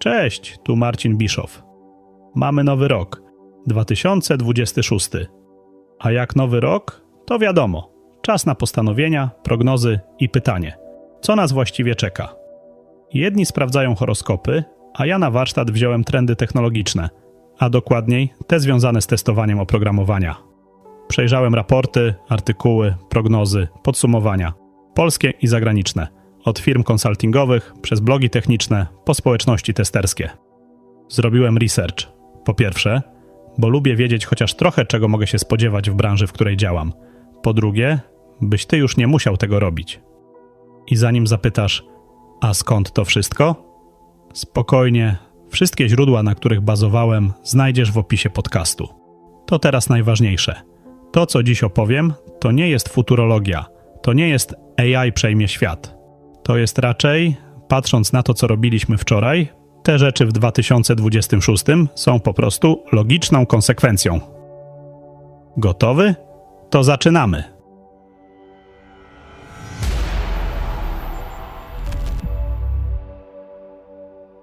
Cześć, tu Marcin Bischoff. Mamy nowy rok 2026. A jak nowy rok, to wiadomo. Czas na postanowienia, prognozy i pytanie: co nas właściwie czeka? Jedni sprawdzają horoskopy, a ja na warsztat wziąłem trendy technologiczne, a dokładniej te związane z testowaniem oprogramowania. Przejrzałem raporty, artykuły, prognozy, podsumowania polskie i zagraniczne od firm konsultingowych, przez blogi techniczne, po społeczności testerskie. Zrobiłem research. Po pierwsze, bo lubię wiedzieć chociaż trochę, czego mogę się spodziewać w branży, w której działam. Po drugie, byś ty już nie musiał tego robić. I zanim zapytasz, a skąd to wszystko? Spokojnie, wszystkie źródła, na których bazowałem, znajdziesz w opisie podcastu. To teraz najważniejsze. To, co dziś opowiem, to nie jest futurologia, to nie jest AI przejmie świat. To jest raczej, patrząc na to, co robiliśmy wczoraj, te rzeczy w 2026 są po prostu logiczną konsekwencją. Gotowy? To zaczynamy.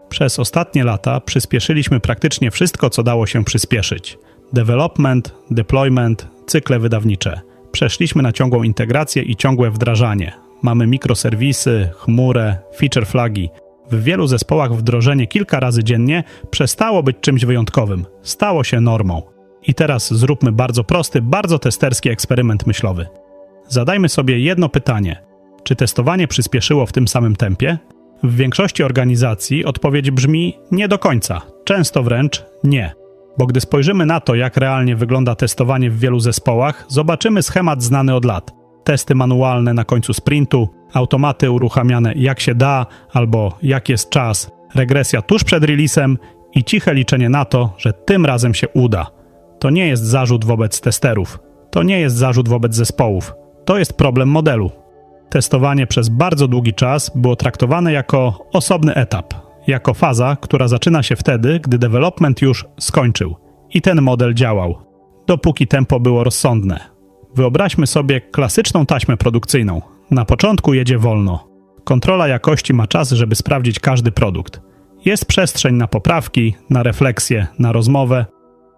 Przez ostatnie lata przyspieszyliśmy praktycznie wszystko, co dało się przyspieszyć: development, deployment, cykle wydawnicze. Przeszliśmy na ciągłą integrację i ciągłe wdrażanie. Mamy mikroserwisy, chmurę, feature flagi. W wielu zespołach wdrożenie kilka razy dziennie przestało być czymś wyjątkowym, stało się normą. I teraz zróbmy bardzo prosty, bardzo testerski eksperyment myślowy. Zadajmy sobie jedno pytanie: czy testowanie przyspieszyło w tym samym tempie? W większości organizacji odpowiedź brzmi nie do końca, często wręcz nie. Bo gdy spojrzymy na to, jak realnie wygląda testowanie w wielu zespołach, zobaczymy schemat znany od lat. Testy manualne na końcu sprintu, automaty uruchamiane jak się da albo jak jest czas, regresja tuż przed releasem i ciche liczenie na to, że tym razem się uda. To nie jest zarzut wobec testerów, to nie jest zarzut wobec zespołów, to jest problem modelu. Testowanie przez bardzo długi czas było traktowane jako osobny etap, jako faza, która zaczyna się wtedy, gdy development już skończył i ten model działał, dopóki tempo było rozsądne. Wyobraźmy sobie klasyczną taśmę produkcyjną. Na początku jedzie wolno. Kontrola jakości ma czas, żeby sprawdzić każdy produkt. Jest przestrzeń na poprawki, na refleksję, na rozmowę,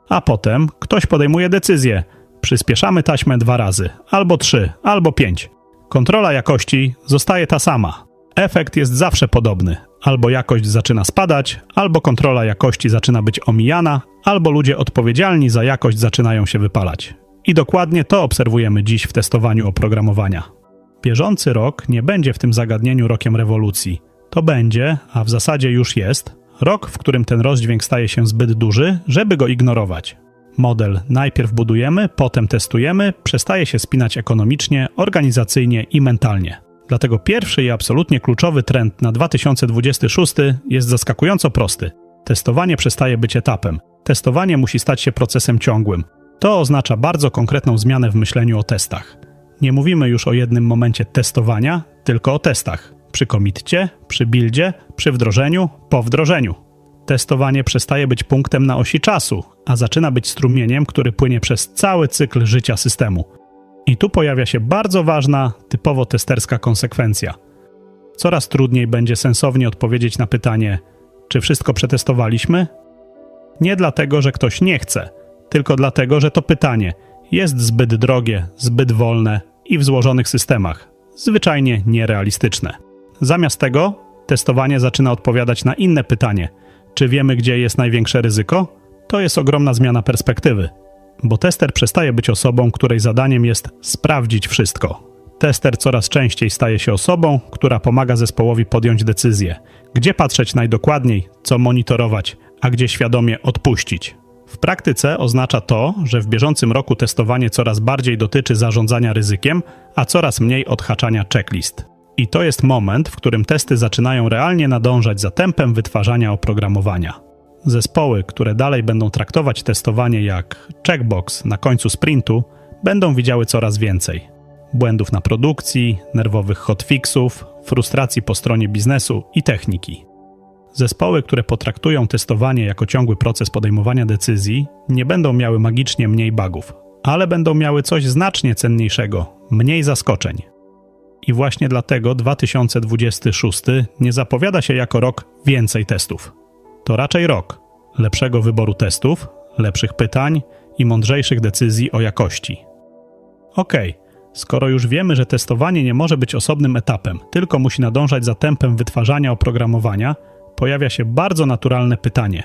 a potem ktoś podejmuje decyzję. Przyspieszamy taśmę dwa razy, albo trzy, albo pięć. Kontrola jakości zostaje ta sama. Efekt jest zawsze podobny. Albo jakość zaczyna spadać, albo kontrola jakości zaczyna być omijana, albo ludzie odpowiedzialni za jakość zaczynają się wypalać. I dokładnie to obserwujemy dziś w testowaniu oprogramowania. Bieżący rok nie będzie w tym zagadnieniu rokiem rewolucji. To będzie, a w zasadzie już jest, rok, w którym ten rozdźwięk staje się zbyt duży, żeby go ignorować. Model najpierw budujemy, potem testujemy, przestaje się spinać ekonomicznie, organizacyjnie i mentalnie. Dlatego pierwszy i absolutnie kluczowy trend na 2026 jest zaskakująco prosty. Testowanie przestaje być etapem. Testowanie musi stać się procesem ciągłym. To oznacza bardzo konkretną zmianę w myśleniu o testach. Nie mówimy już o jednym momencie testowania, tylko o testach. Przy komitcie, przy buildzie, przy wdrożeniu, po wdrożeniu. Testowanie przestaje być punktem na osi czasu, a zaczyna być strumieniem, który płynie przez cały cykl życia systemu. I tu pojawia się bardzo ważna, typowo testerska konsekwencja. Coraz trudniej będzie sensownie odpowiedzieć na pytanie, czy wszystko przetestowaliśmy? Nie dlatego, że ktoś nie chce, tylko dlatego, że to pytanie jest zbyt drogie, zbyt wolne i w złożonych systemach, zwyczajnie nierealistyczne. Zamiast tego, testowanie zaczyna odpowiadać na inne pytanie: czy wiemy, gdzie jest największe ryzyko? To jest ogromna zmiana perspektywy, bo tester przestaje być osobą, której zadaniem jest sprawdzić wszystko. Tester coraz częściej staje się osobą, która pomaga zespołowi podjąć decyzję, gdzie patrzeć najdokładniej, co monitorować, a gdzie świadomie odpuścić. W praktyce oznacza to, że w bieżącym roku testowanie coraz bardziej dotyczy zarządzania ryzykiem, a coraz mniej odhaczania checklist. I to jest moment, w którym testy zaczynają realnie nadążać za tempem wytwarzania oprogramowania. Zespoły, które dalej będą traktować testowanie jak checkbox na końcu sprintu, będą widziały coraz więcej błędów na produkcji, nerwowych hotfixów, frustracji po stronie biznesu i techniki. Zespoły, które potraktują testowanie jako ciągły proces podejmowania decyzji, nie będą miały magicznie mniej bugów, ale będą miały coś znacznie cenniejszego mniej zaskoczeń. I właśnie dlatego 2026 nie zapowiada się jako rok więcej testów. to raczej rok lepszego wyboru testów, lepszych pytań i mądrzejszych decyzji o jakości. Ok, skoro już wiemy, że testowanie nie może być osobnym etapem, tylko musi nadążać za tempem wytwarzania oprogramowania, pojawia się bardzo naturalne pytanie: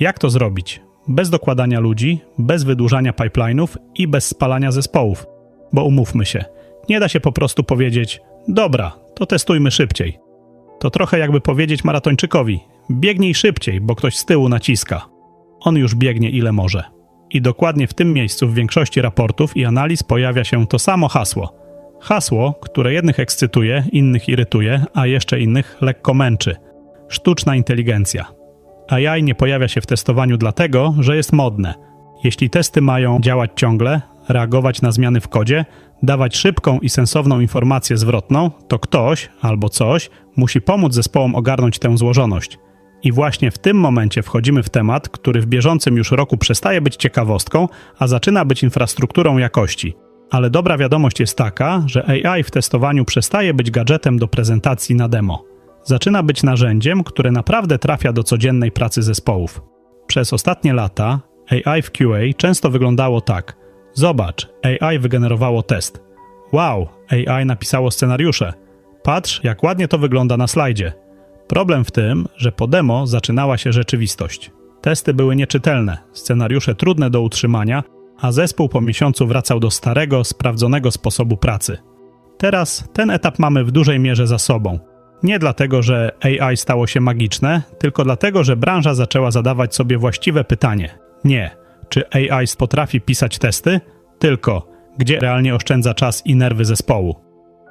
jak to zrobić? Bez dokładania ludzi, bez wydłużania pipeline'ów i bez spalania zespołów. Bo umówmy się, nie da się po prostu powiedzieć: Dobra, to testujmy szybciej. To trochę jakby powiedzieć maratończykowi: biegnij szybciej, bo ktoś z tyłu naciska. On już biegnie ile może. I dokładnie w tym miejscu w większości raportów i analiz pojawia się to samo hasło. Hasło, które jednych ekscytuje, innych irytuje, a jeszcze innych lekko męczy. Sztuczna inteligencja. AI nie pojawia się w testowaniu dlatego, że jest modne. Jeśli testy mają działać ciągle, reagować na zmiany w kodzie, dawać szybką i sensowną informację zwrotną, to ktoś albo coś musi pomóc zespołom ogarnąć tę złożoność. I właśnie w tym momencie wchodzimy w temat, który w bieżącym już roku przestaje być ciekawostką, a zaczyna być infrastrukturą jakości. Ale dobra wiadomość jest taka, że AI w testowaniu przestaje być gadżetem do prezentacji na demo. Zaczyna być narzędziem, które naprawdę trafia do codziennej pracy zespołów. Przez ostatnie lata AI w QA często wyglądało tak: Zobacz, AI wygenerowało test. Wow, AI napisało scenariusze. Patrz, jak ładnie to wygląda na slajdzie. Problem w tym, że po demo zaczynała się rzeczywistość. Testy były nieczytelne, scenariusze trudne do utrzymania, a zespół po miesiącu wracał do starego, sprawdzonego sposobu pracy. Teraz ten etap mamy w dużej mierze za sobą. Nie dlatego, że AI stało się magiczne, tylko dlatego, że branża zaczęła zadawać sobie właściwe pytanie. Nie, czy AI potrafi pisać testy, tylko gdzie realnie oszczędza czas i nerwy zespołu.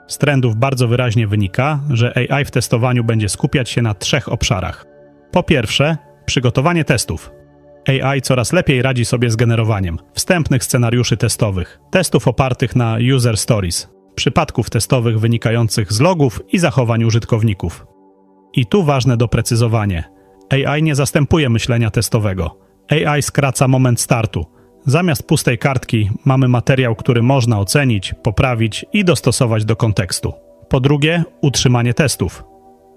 Z trendów bardzo wyraźnie wynika, że AI w testowaniu będzie skupiać się na trzech obszarach. Po pierwsze, przygotowanie testów. AI coraz lepiej radzi sobie z generowaniem wstępnych scenariuszy testowych, testów opartych na user stories, przypadków testowych wynikających z logów i zachowań użytkowników. I tu ważne doprecyzowanie. AI nie zastępuje myślenia testowego. AI skraca moment startu. Zamiast pustej kartki mamy materiał, który można ocenić, poprawić i dostosować do kontekstu. Po drugie, utrzymanie testów.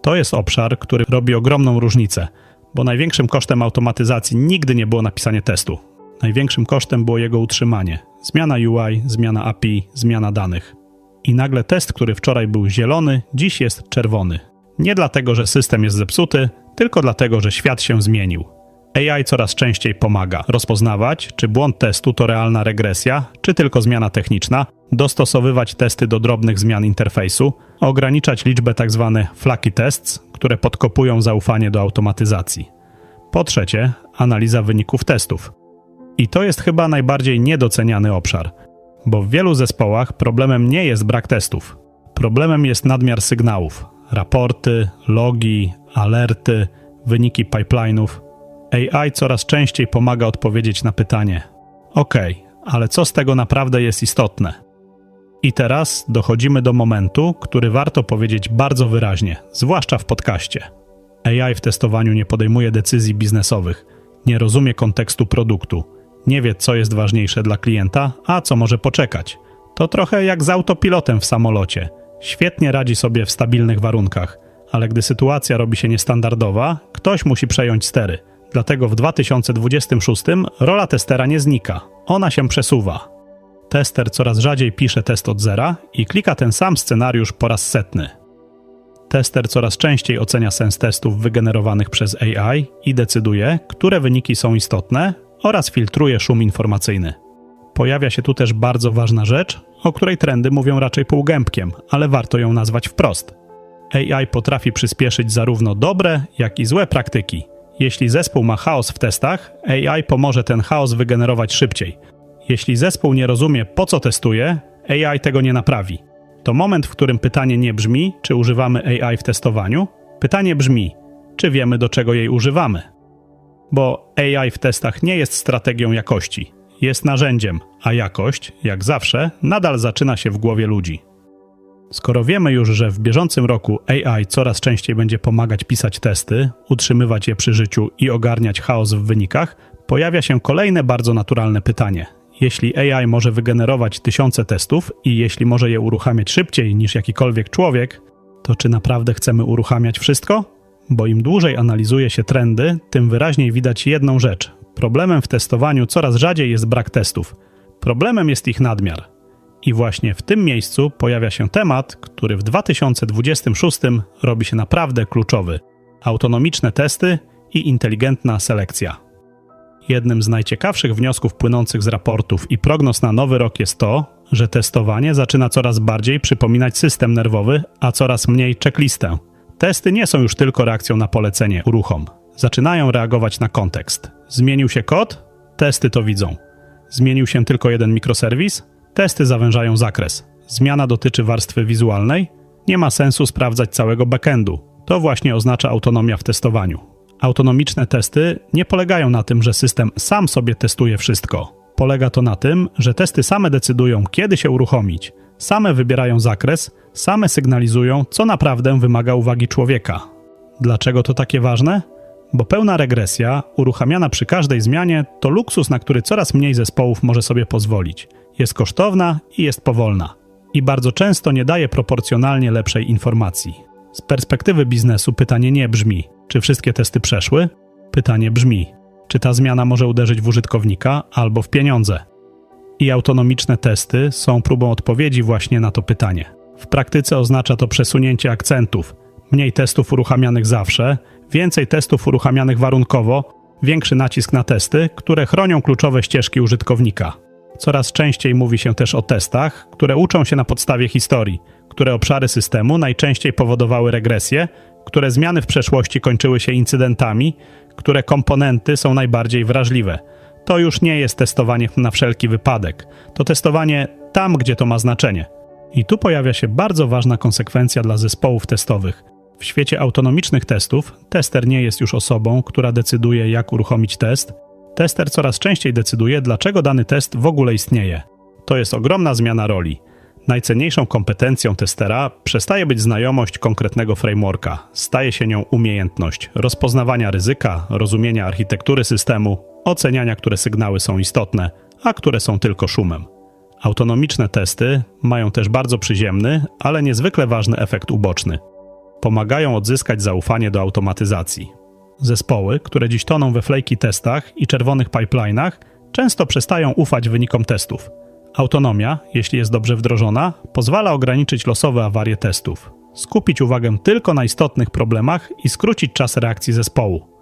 To jest obszar, który robi ogromną różnicę, bo największym kosztem automatyzacji nigdy nie było napisanie testu. Największym kosztem było jego utrzymanie. Zmiana UI, zmiana API, zmiana danych. I nagle test, który wczoraj był zielony, dziś jest czerwony. Nie dlatego, że system jest zepsuty, tylko dlatego, że świat się zmienił. AI coraz częściej pomaga rozpoznawać, czy błąd testu to realna regresja, czy tylko zmiana techniczna, dostosowywać testy do drobnych zmian interfejsu, ograniczać liczbę tzw. Tak flaky tests, które podkopują zaufanie do automatyzacji. Po trzecie, analiza wyników testów. I to jest chyba najbardziej niedoceniany obszar, bo w wielu zespołach problemem nie jest brak testów. Problemem jest nadmiar sygnałów, raporty, logi, alerty, wyniki pipeline'ów AI coraz częściej pomaga odpowiedzieć na pytanie: OK, ale co z tego naprawdę jest istotne? I teraz dochodzimy do momentu, który warto powiedzieć bardzo wyraźnie, zwłaszcza w podcaście. AI w testowaniu nie podejmuje decyzji biznesowych, nie rozumie kontekstu produktu, nie wie, co jest ważniejsze dla klienta, a co może poczekać. To trochę jak z autopilotem w samolocie. Świetnie radzi sobie w stabilnych warunkach, ale gdy sytuacja robi się niestandardowa, ktoś musi przejąć stery. Dlatego w 2026 rola testera nie znika, ona się przesuwa. Tester coraz rzadziej pisze test od zera i klika ten sam scenariusz po raz setny. Tester coraz częściej ocenia sens testów wygenerowanych przez AI i decyduje, które wyniki są istotne oraz filtruje szum informacyjny. Pojawia się tu też bardzo ważna rzecz, o której trendy mówią raczej półgębkiem, ale warto ją nazwać wprost. AI potrafi przyspieszyć zarówno dobre, jak i złe praktyki – jeśli zespół ma chaos w testach, AI pomoże ten chaos wygenerować szybciej. Jeśli zespół nie rozumie, po co testuje, AI tego nie naprawi. To moment, w którym pytanie nie brzmi, czy używamy AI w testowaniu. Pytanie brzmi, czy wiemy, do czego jej używamy. Bo AI w testach nie jest strategią jakości, jest narzędziem, a jakość, jak zawsze, nadal zaczyna się w głowie ludzi. Skoro wiemy już, że w bieżącym roku AI coraz częściej będzie pomagać pisać testy, utrzymywać je przy życiu i ogarniać chaos w wynikach, pojawia się kolejne bardzo naturalne pytanie. Jeśli AI może wygenerować tysiące testów i jeśli może je uruchamiać szybciej niż jakikolwiek człowiek, to czy naprawdę chcemy uruchamiać wszystko? Bo im dłużej analizuje się trendy, tym wyraźniej widać jedną rzecz. Problemem w testowaniu coraz rzadziej jest brak testów. Problemem jest ich nadmiar. I właśnie w tym miejscu pojawia się temat, który w 2026 robi się naprawdę kluczowy: autonomiczne testy i inteligentna selekcja. Jednym z najciekawszych wniosków płynących z raportów i prognoz na nowy rok jest to, że testowanie zaczyna coraz bardziej przypominać system nerwowy, a coraz mniej checklistę. Testy nie są już tylko reakcją na polecenie uruchom. Zaczynają reagować na kontekst. Zmienił się kod? Testy to widzą. Zmienił się tylko jeden mikroserwis? Testy zawężają zakres. Zmiana dotyczy warstwy wizualnej? Nie ma sensu sprawdzać całego backendu. To właśnie oznacza autonomia w testowaniu. Autonomiczne testy nie polegają na tym, że system sam sobie testuje wszystko. Polega to na tym, że testy same decydują, kiedy się uruchomić, same wybierają zakres, same sygnalizują, co naprawdę wymaga uwagi człowieka. Dlaczego to takie ważne? Bo pełna regresja, uruchamiana przy każdej zmianie, to luksus, na który coraz mniej zespołów może sobie pozwolić. Jest kosztowna i jest powolna. I bardzo często nie daje proporcjonalnie lepszej informacji. Z perspektywy biznesu pytanie nie brzmi, czy wszystkie testy przeszły? Pytanie brzmi, czy ta zmiana może uderzyć w użytkownika albo w pieniądze. I autonomiczne testy są próbą odpowiedzi właśnie na to pytanie. W praktyce oznacza to przesunięcie akcentów, mniej testów uruchamianych zawsze, więcej testów uruchamianych warunkowo, większy nacisk na testy, które chronią kluczowe ścieżki użytkownika. Coraz częściej mówi się też o testach, które uczą się na podstawie historii, które obszary systemu najczęściej powodowały regresję, które zmiany w przeszłości kończyły się incydentami, które komponenty są najbardziej wrażliwe. To już nie jest testowanie na wszelki wypadek, to testowanie tam, gdzie to ma znaczenie. I tu pojawia się bardzo ważna konsekwencja dla zespołów testowych. W świecie autonomicznych testów tester nie jest już osobą, która decyduje, jak uruchomić test. Tester coraz częściej decyduje, dlaczego dany test w ogóle istnieje. To jest ogromna zmiana roli. Najcenniejszą kompetencją testera przestaje być znajomość konkretnego frameworka, staje się nią umiejętność rozpoznawania ryzyka, rozumienia architektury systemu, oceniania, które sygnały są istotne, a które są tylko szumem. Autonomiczne testy mają też bardzo przyziemny, ale niezwykle ważny efekt uboczny. Pomagają odzyskać zaufanie do automatyzacji. Zespoły, które dziś toną we flejki testach i czerwonych pipelinach, często przestają ufać wynikom testów – Autonomia, jeśli jest dobrze wdrożona, pozwala ograniczyć losowe awarie testów, skupić uwagę tylko na istotnych problemach i skrócić czas reakcji zespołu.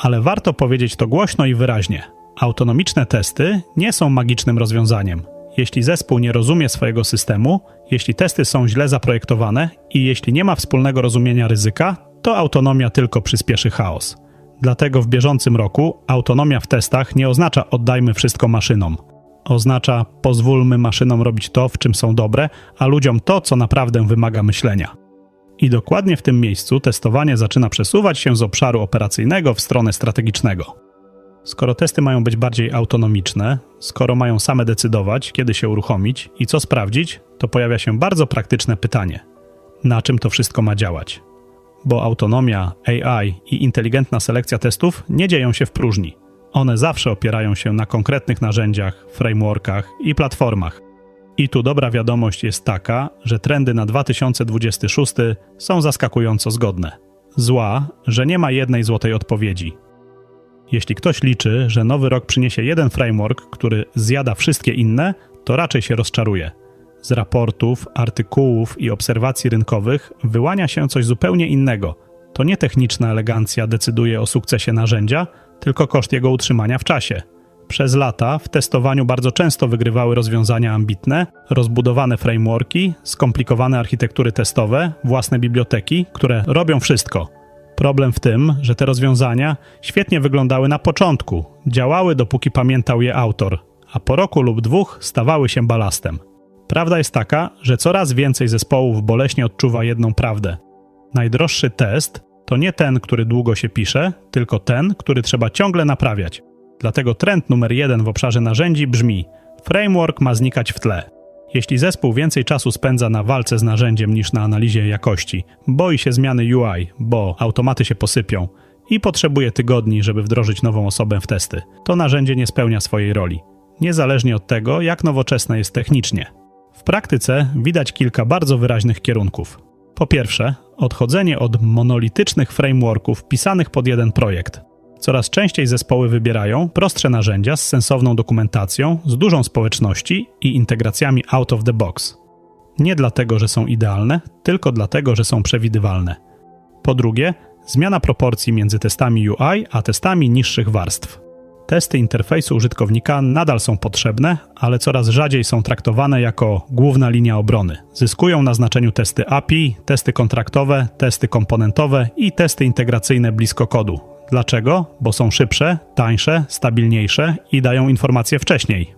Ale warto powiedzieć to głośno i wyraźnie. Autonomiczne testy nie są magicznym rozwiązaniem. Jeśli zespół nie rozumie swojego systemu, jeśli testy są źle zaprojektowane i jeśli nie ma wspólnego rozumienia ryzyka, to autonomia tylko przyspieszy chaos. Dlatego w bieżącym roku autonomia w testach nie oznacza oddajmy wszystko maszynom oznacza pozwólmy maszynom robić to, w czym są dobre, a ludziom to, co naprawdę wymaga myślenia. I dokładnie w tym miejscu testowanie zaczyna przesuwać się z obszaru operacyjnego w stronę strategicznego. Skoro testy mają być bardziej autonomiczne, skoro mają same decydować, kiedy się uruchomić i co sprawdzić, to pojawia się bardzo praktyczne pytanie: na czym to wszystko ma działać? Bo autonomia, AI i inteligentna selekcja testów nie dzieją się w próżni. One zawsze opierają się na konkretnych narzędziach, frameworkach i platformach. I tu dobra wiadomość jest taka, że trendy na 2026 są zaskakująco zgodne. Zła, że nie ma jednej złotej odpowiedzi. Jeśli ktoś liczy, że nowy rok przyniesie jeden framework, który zjada wszystkie inne, to raczej się rozczaruje. Z raportów, artykułów i obserwacji rynkowych wyłania się coś zupełnie innego. To nie techniczna elegancja decyduje o sukcesie narzędzia, tylko koszt jego utrzymania w czasie. Przez lata w testowaniu bardzo często wygrywały rozwiązania ambitne, rozbudowane frameworki, skomplikowane architektury testowe, własne biblioteki, które robią wszystko. Problem w tym, że te rozwiązania świetnie wyglądały na początku, działały dopóki pamiętał je autor, a po roku lub dwóch stawały się balastem. Prawda jest taka, że coraz więcej zespołów boleśnie odczuwa jedną prawdę. Najdroższy test to nie ten, który długo się pisze, tylko ten, który trzeba ciągle naprawiać. Dlatego trend numer jeden w obszarze narzędzi brzmi: framework ma znikać w tle. Jeśli zespół więcej czasu spędza na walce z narzędziem niż na analizie jakości, boi się zmiany UI, bo automaty się posypią i potrzebuje tygodni, żeby wdrożyć nową osobę w testy, to narzędzie nie spełnia swojej roli, niezależnie od tego, jak nowoczesne jest technicznie. W praktyce widać kilka bardzo wyraźnych kierunków. Po pierwsze, odchodzenie od monolitycznych frameworków pisanych pod jeden projekt. Coraz częściej zespoły wybierają prostsze narzędzia z sensowną dokumentacją, z dużą społeczności i integracjami out of the box. Nie dlatego, że są idealne, tylko dlatego, że są przewidywalne. Po drugie, zmiana proporcji między testami UI a testami niższych warstw. Testy interfejsu użytkownika nadal są potrzebne, ale coraz rzadziej są traktowane jako główna linia obrony. Zyskują na znaczeniu testy API, testy kontraktowe, testy komponentowe i testy integracyjne blisko kodu. Dlaczego? Bo są szybsze, tańsze, stabilniejsze i dają informacje wcześniej.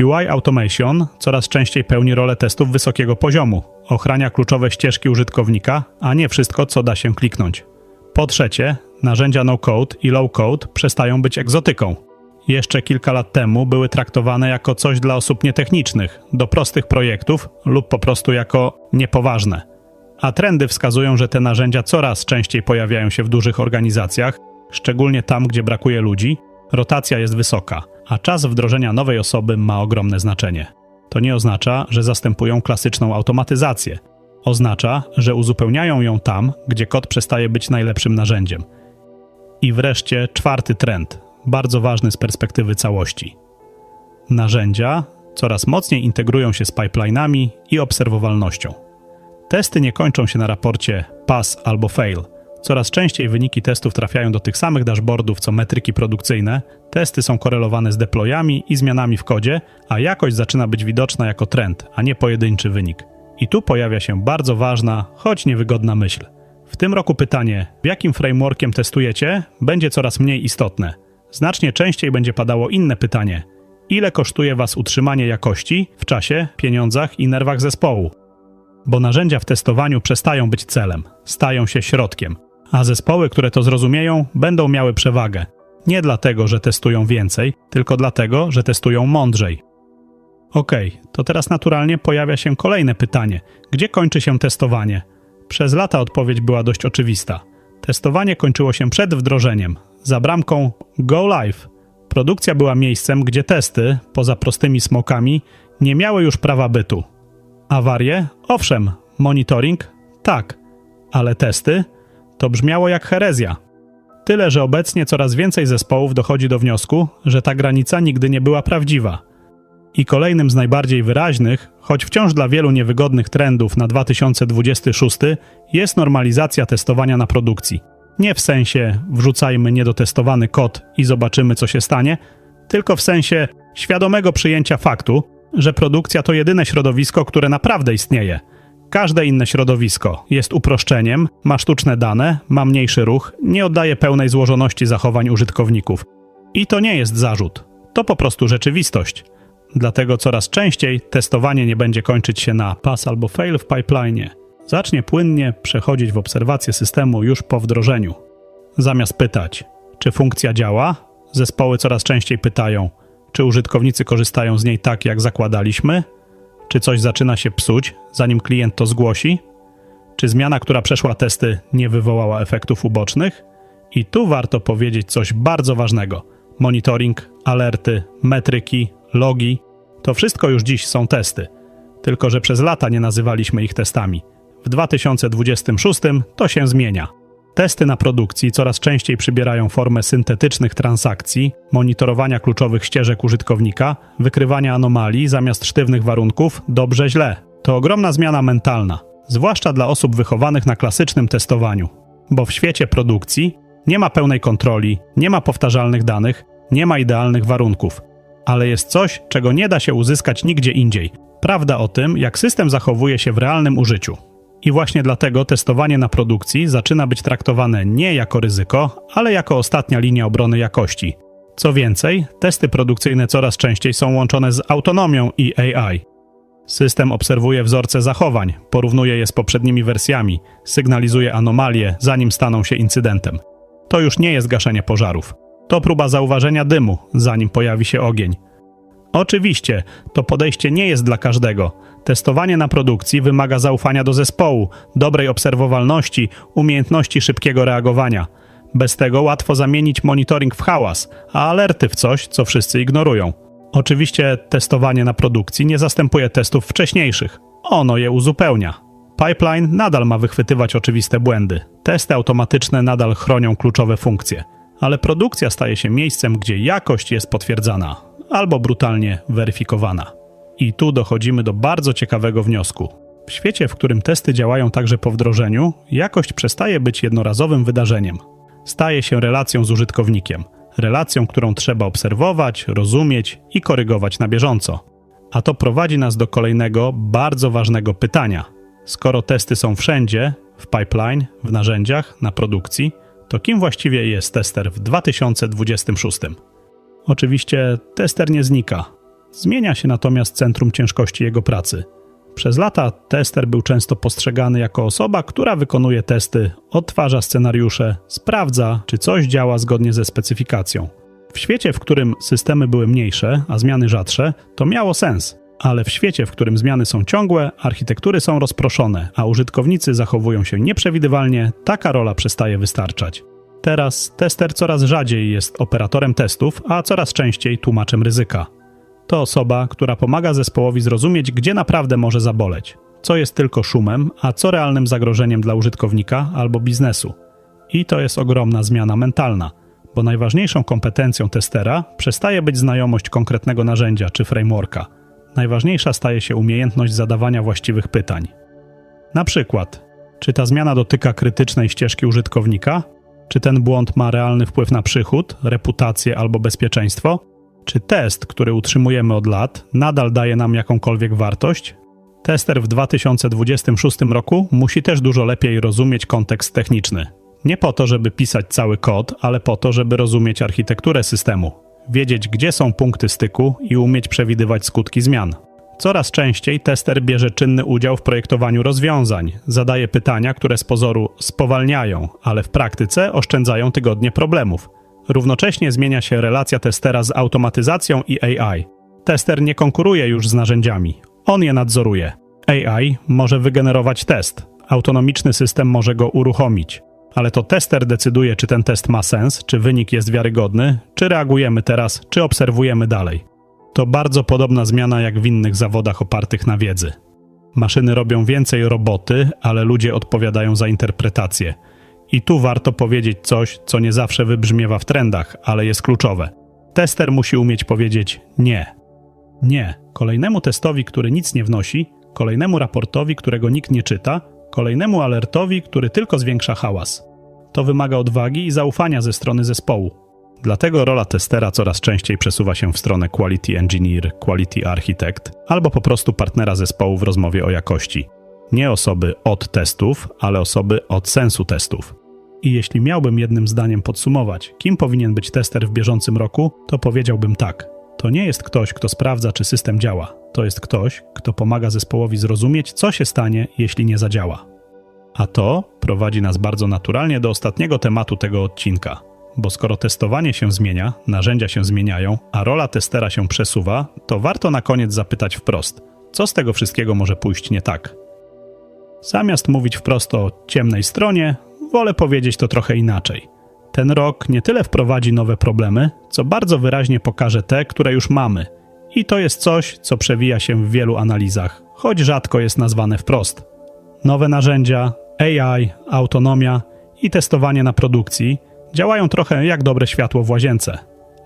UI Automation coraz częściej pełni rolę testów wysokiego poziomu. Ochrania kluczowe ścieżki użytkownika, a nie wszystko, co da się kliknąć. Po trzecie, narzędzia no-code i low-code przestają być egzotyką. Jeszcze kilka lat temu były traktowane jako coś dla osób nietechnicznych, do prostych projektów lub po prostu jako niepoważne. A trendy wskazują, że te narzędzia coraz częściej pojawiają się w dużych organizacjach, szczególnie tam, gdzie brakuje ludzi, rotacja jest wysoka, a czas wdrożenia nowej osoby ma ogromne znaczenie. To nie oznacza, że zastępują klasyczną automatyzację. Oznacza, że uzupełniają ją tam, gdzie kod przestaje być najlepszym narzędziem. I wreszcie czwarty trend, bardzo ważny z perspektywy całości. Narzędzia coraz mocniej integrują się z pipelinami i obserwowalnością. Testy nie kończą się na raporcie pass albo fail. Coraz częściej wyniki testów trafiają do tych samych dashboardów co metryki produkcyjne, testy są korelowane z deployami i zmianami w kodzie, a jakość zaczyna być widoczna jako trend, a nie pojedynczy wynik. I tu pojawia się bardzo ważna, choć niewygodna myśl. W tym roku pytanie, jakim frameworkiem testujecie, będzie coraz mniej istotne. Znacznie częściej będzie padało inne pytanie: ile kosztuje Was utrzymanie jakości w czasie, pieniądzach i nerwach zespołu? Bo narzędzia w testowaniu przestają być celem, stają się środkiem, a zespoły, które to zrozumieją, będą miały przewagę. Nie dlatego, że testują więcej, tylko dlatego, że testują mądrzej. Ok, to teraz naturalnie pojawia się kolejne pytanie: gdzie kończy się testowanie? Przez lata odpowiedź była dość oczywista. Testowanie kończyło się przed wdrożeniem, za bramką Go Live. Produkcja była miejscem, gdzie testy, poza prostymi smokami, nie miały już prawa bytu. Awarie? Owszem. Monitoring? Tak. Ale testy? To brzmiało jak herezja. Tyle, że obecnie coraz więcej zespołów dochodzi do wniosku, że ta granica nigdy nie była prawdziwa. I kolejnym z najbardziej wyraźnych, choć wciąż dla wielu niewygodnych trendów na 2026 jest normalizacja testowania na produkcji. Nie w sensie wrzucajmy niedotestowany kod i zobaczymy, co się stanie, tylko w sensie świadomego przyjęcia faktu, że produkcja to jedyne środowisko, które naprawdę istnieje. Każde inne środowisko jest uproszczeniem, ma sztuczne dane, ma mniejszy ruch, nie oddaje pełnej złożoności zachowań użytkowników. I to nie jest zarzut, to po prostu rzeczywistość. Dlatego coraz częściej testowanie nie będzie kończyć się na pass albo fail w pipeline. Zacznie płynnie przechodzić w obserwację systemu już po wdrożeniu. Zamiast pytać, czy funkcja działa, zespoły coraz częściej pytają, czy użytkownicy korzystają z niej tak, jak zakładaliśmy, czy coś zaczyna się psuć, zanim klient to zgłosi, czy zmiana, która przeszła testy, nie wywołała efektów ubocznych. I tu warto powiedzieć coś bardzo ważnego: monitoring, alerty, metryki, logi to wszystko już dziś są testy, tylko że przez lata nie nazywaliśmy ich testami. W 2026 to się zmienia. Testy na produkcji coraz częściej przybierają formę syntetycznych transakcji, monitorowania kluczowych ścieżek użytkownika, wykrywania anomalii zamiast sztywnych warunków dobrze źle. To ogromna zmiana mentalna, zwłaszcza dla osób wychowanych na klasycznym testowaniu. Bo w świecie produkcji nie ma pełnej kontroli, nie ma powtarzalnych danych, nie ma idealnych warunków ale jest coś, czego nie da się uzyskać nigdzie indziej. Prawda o tym, jak system zachowuje się w realnym użyciu. I właśnie dlatego testowanie na produkcji zaczyna być traktowane nie jako ryzyko, ale jako ostatnia linia obrony jakości. Co więcej, testy produkcyjne coraz częściej są łączone z autonomią i AI. System obserwuje wzorce zachowań, porównuje je z poprzednimi wersjami, sygnalizuje anomalie, zanim staną się incydentem. To już nie jest gaszenie pożarów. To próba zauważenia dymu, zanim pojawi się ogień. Oczywiście, to podejście nie jest dla każdego. Testowanie na produkcji wymaga zaufania do zespołu, dobrej obserwowalności, umiejętności szybkiego reagowania. Bez tego łatwo zamienić monitoring w hałas, a alerty w coś, co wszyscy ignorują. Oczywiście testowanie na produkcji nie zastępuje testów wcześniejszych. Ono je uzupełnia. Pipeline nadal ma wychwytywać oczywiste błędy. Testy automatyczne nadal chronią kluczowe funkcje. Ale produkcja staje się miejscem, gdzie jakość jest potwierdzana albo brutalnie weryfikowana. I tu dochodzimy do bardzo ciekawego wniosku. W świecie, w którym testy działają także po wdrożeniu, jakość przestaje być jednorazowym wydarzeniem. Staje się relacją z użytkownikiem, relacją, którą trzeba obserwować, rozumieć i korygować na bieżąco. A to prowadzi nas do kolejnego, bardzo ważnego pytania. Skoro testy są wszędzie, w pipeline, w narzędziach, na produkcji, to kim właściwie jest tester w 2026? Oczywiście tester nie znika. Zmienia się natomiast centrum ciężkości jego pracy. Przez lata tester był często postrzegany jako osoba, która wykonuje testy, odtwarza scenariusze, sprawdza, czy coś działa zgodnie ze specyfikacją. W świecie, w którym systemy były mniejsze, a zmiany rzadsze, to miało sens. Ale w świecie, w którym zmiany są ciągłe, architektury są rozproszone, a użytkownicy zachowują się nieprzewidywalnie, taka rola przestaje wystarczać. Teraz tester coraz rzadziej jest operatorem testów, a coraz częściej tłumaczem ryzyka. To osoba, która pomaga zespołowi zrozumieć, gdzie naprawdę może zaboleć, co jest tylko szumem, a co realnym zagrożeniem dla użytkownika albo biznesu. I to jest ogromna zmiana mentalna, bo najważniejszą kompetencją testera przestaje być znajomość konkretnego narzędzia czy frameworka. Najważniejsza staje się umiejętność zadawania właściwych pytań. Na przykład, czy ta zmiana dotyka krytycznej ścieżki użytkownika? Czy ten błąd ma realny wpływ na przychód, reputację albo bezpieczeństwo? Czy test, który utrzymujemy od lat, nadal daje nam jakąkolwiek wartość? Tester w 2026 roku musi też dużo lepiej rozumieć kontekst techniczny. Nie po to, żeby pisać cały kod, ale po to, żeby rozumieć architekturę systemu, wiedzieć, gdzie są punkty styku i umieć przewidywać skutki zmian. Coraz częściej tester bierze czynny udział w projektowaniu rozwiązań, zadaje pytania, które z pozoru spowalniają, ale w praktyce oszczędzają tygodnie problemów. Równocześnie zmienia się relacja testera z automatyzacją i AI. Tester nie konkuruje już z narzędziami, on je nadzoruje. AI może wygenerować test, autonomiczny system może go uruchomić, ale to tester decyduje, czy ten test ma sens, czy wynik jest wiarygodny, czy reagujemy teraz, czy obserwujemy dalej. To bardzo podobna zmiana jak w innych zawodach opartych na wiedzy. Maszyny robią więcej roboty, ale ludzie odpowiadają za interpretację. I tu warto powiedzieć coś, co nie zawsze wybrzmiewa w trendach, ale jest kluczowe. Tester musi umieć powiedzieć nie. Nie kolejnemu testowi, który nic nie wnosi, kolejnemu raportowi, którego nikt nie czyta, kolejnemu alertowi, który tylko zwiększa hałas. To wymaga odwagi i zaufania ze strony zespołu. Dlatego rola testera coraz częściej przesuwa się w stronę quality engineer, quality architect albo po prostu partnera zespołu w rozmowie o jakości. Nie osoby od testów, ale osoby od sensu testów. I jeśli miałbym jednym zdaniem podsumować, kim powinien być tester w bieżącym roku, to powiedziałbym tak. To nie jest ktoś, kto sprawdza, czy system działa. To jest ktoś, kto pomaga zespołowi zrozumieć, co się stanie, jeśli nie zadziała. A to prowadzi nas bardzo naturalnie do ostatniego tematu tego odcinka. Bo skoro testowanie się zmienia, narzędzia się zmieniają, a rola testera się przesuwa, to warto na koniec zapytać wprost: co z tego wszystkiego może pójść nie tak? Zamiast mówić wprost o ciemnej stronie, wolę powiedzieć to trochę inaczej. Ten rok nie tyle wprowadzi nowe problemy, co bardzo wyraźnie pokaże te, które już mamy. I to jest coś, co przewija się w wielu analizach, choć rzadko jest nazwane wprost. Nowe narzędzia, AI, autonomia i testowanie na produkcji działają trochę jak dobre światło w łazience.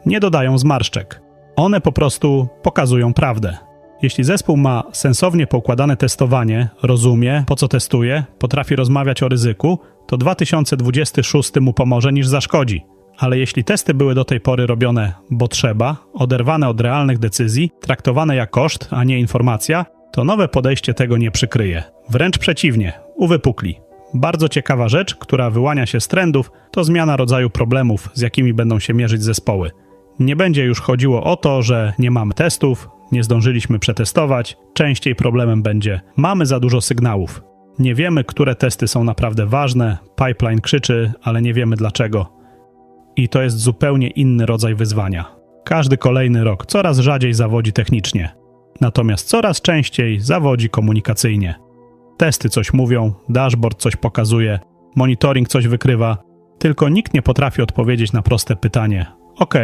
Nie dodają zmarszczek. One po prostu pokazują prawdę. Jeśli zespół ma sensownie poukładane testowanie, rozumie, po co testuje, potrafi rozmawiać o ryzyku, to 2026 mu pomoże niż zaszkodzi. Ale jeśli testy były do tej pory robione, bo trzeba, oderwane od realnych decyzji, traktowane jak koszt, a nie informacja, to nowe podejście tego nie przykryje. Wręcz przeciwnie, uwypukli. Bardzo ciekawa rzecz, która wyłania się z trendów, to zmiana rodzaju problemów, z jakimi będą się mierzyć zespoły. Nie będzie już chodziło o to, że nie mamy testów, nie zdążyliśmy przetestować. Częściej problemem będzie: mamy za dużo sygnałów. Nie wiemy, które testy są naprawdę ważne, pipeline krzyczy, ale nie wiemy dlaczego. I to jest zupełnie inny rodzaj wyzwania. Każdy kolejny rok coraz rzadziej zawodzi technicznie, natomiast coraz częściej zawodzi komunikacyjnie. Testy coś mówią, dashboard coś pokazuje, monitoring coś wykrywa, tylko nikt nie potrafi odpowiedzieć na proste pytanie: OK,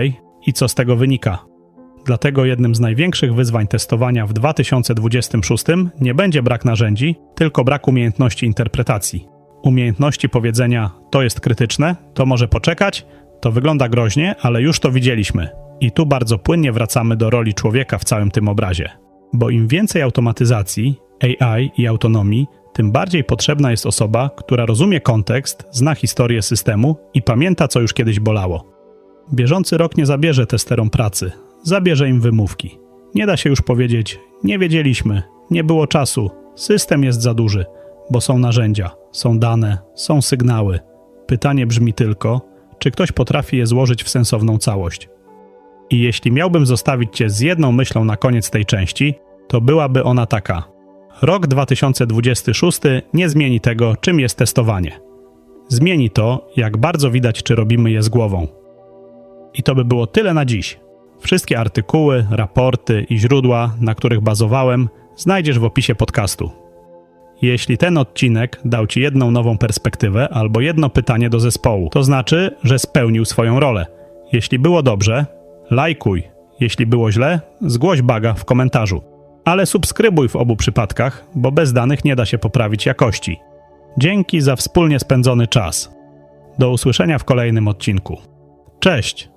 i co z tego wynika? Dlatego jednym z największych wyzwań testowania w 2026 nie będzie brak narzędzi, tylko brak umiejętności interpretacji. Umiejętności powiedzenia to jest krytyczne, to może poczekać, to wygląda groźnie, ale już to widzieliśmy. I tu bardzo płynnie wracamy do roli człowieka w całym tym obrazie. Bo im więcej automatyzacji, AI i autonomii, tym bardziej potrzebna jest osoba, która rozumie kontekst, zna historię systemu i pamięta, co już kiedyś bolało. Bieżący rok nie zabierze testerom pracy, zabierze im wymówki. Nie da się już powiedzieć: Nie wiedzieliśmy, nie było czasu, system jest za duży, bo są narzędzia, są dane, są sygnały. Pytanie brzmi tylko, czy ktoś potrafi je złożyć w sensowną całość. I jeśli miałbym zostawić Cię z jedną myślą na koniec tej części, to byłaby ona taka: Rok 2026 nie zmieni tego, czym jest testowanie. Zmieni to, jak bardzo widać, czy robimy je z głową. I to by było tyle na dziś. Wszystkie artykuły, raporty i źródła, na których bazowałem, znajdziesz w opisie podcastu. Jeśli ten odcinek dał Ci jedną nową perspektywę albo jedno pytanie do zespołu, to znaczy, że spełnił swoją rolę. Jeśli było dobrze, lajkuj. Jeśli było źle, zgłoś baga w komentarzu. Ale subskrybuj w obu przypadkach, bo bez danych nie da się poprawić jakości. Dzięki za wspólnie spędzony czas. Do usłyszenia w kolejnym odcinku. Cześć!